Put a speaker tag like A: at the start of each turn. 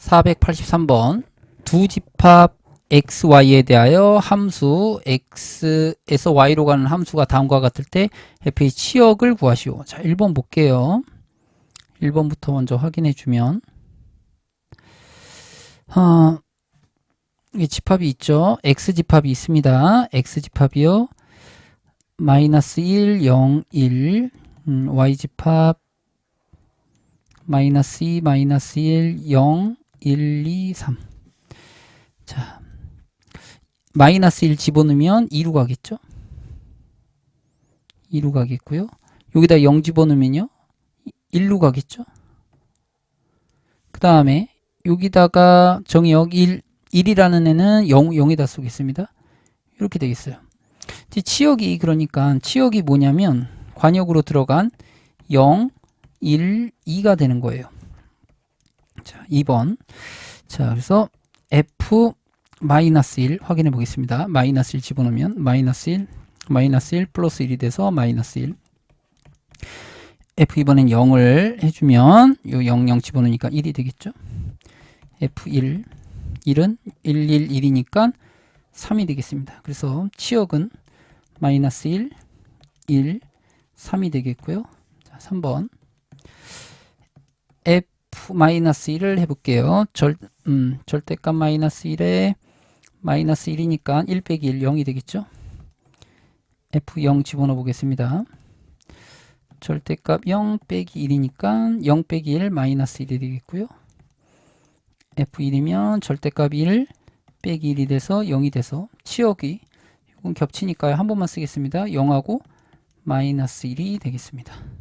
A: 483번 두 집합 xy에 대하여 함수 x에서 y로 가는 함수가 다음과 같을 때 f의 치역을 구하시오. 자, 1번 볼게요. 1번부터 먼저 확인해 주면 어, 집합이 있죠. x 집합이 있습니다. x 집합이요. 마이너스 1, 0, 1 음, y 집합 마이너스 2, 마이너스 1, 0, 1, 2, 3. 자, 마이너스 1 집어넣으면 2로 가겠죠? 2로 가겠고요. 여기다 0 집어넣으면요. 1로 가겠죠? 그 다음에 여기다가 정의역 1, 1이라는 애는 0, 0에다 쓰겠습니다. 이렇게 되겠어요. 이제 치역이 그러니까 치역이 뭐냐면 관역으로 들어간 0, 1, 2가 되는 거예요. 자, 2번. 자, 그래서 f 마이너스 1 확인해 보겠습니다. 마이너스 1 집어넣으면 마이너스 1, 마이너스 1 플러스 1이 돼서 마이너스 1. f 이번엔 0을 해주면 요 0, 0 집어넣으니까 1이 되겠죠. f1, 1은 1, 1, 1이니까 3이 되겠습니다. 그래서 치역은 마이너스 1, 1, 3이 되겠고요. 자, 3번. 마이너스 1을 해볼게요. 절, 음, 절대값 마이너스 1에 마이너스 1이니까 1 빼기 1, 0이 되겠죠? f0 집어넣어 보겠습니다. 절대값 0 빼기 1이니까 0 빼기 1 마이너스 1이 되겠고요. f1이면 절대값 1 빼기 1이 돼서 0이 돼서 치역이 이건 겹치니까요. 한 번만 쓰겠습니다. 0하고 마이너스 1이 되겠습니다.